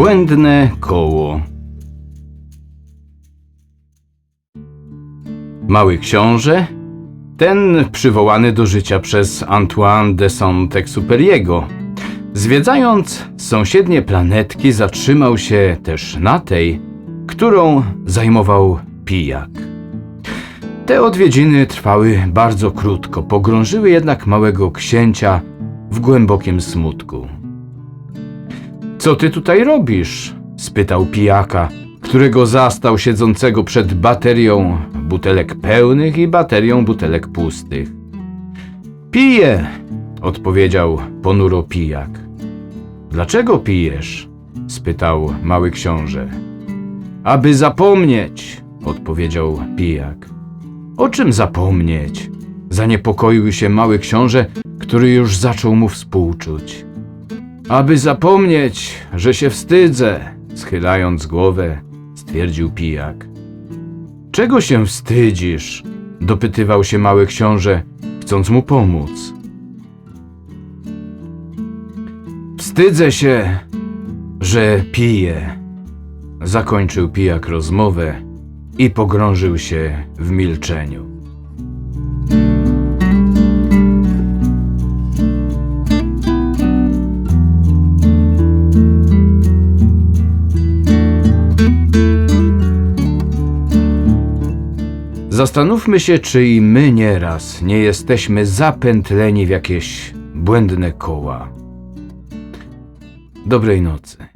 Błędne koło. Mały książę, ten przywołany do życia przez Antoine de Saint-Exupéry'ego, zwiedzając sąsiednie planetki, zatrzymał się też na tej, którą zajmował pijak. Te odwiedziny trwały bardzo krótko, pogrążyły jednak małego księcia w głębokim smutku. Co ty tutaj robisz? spytał pijaka, którego zastał siedzącego przed baterią butelek pełnych i baterią butelek pustych. Piję, odpowiedział ponuro pijak. Dlaczego pijesz? spytał mały książę. Aby zapomnieć, odpowiedział pijak. O czym zapomnieć? Zaniepokoił się mały książę, który już zaczął mu współczuć. Aby zapomnieć, że się wstydzę, schylając głowę, stwierdził pijak. Czego się wstydzisz? dopytywał się mały książę, chcąc mu pomóc. Wstydzę się, że piję. Zakończył pijak rozmowę i pogrążył się w milczeniu. Zastanówmy się, czy i my nieraz nie jesteśmy zapętleni w jakieś błędne koła. Dobrej nocy.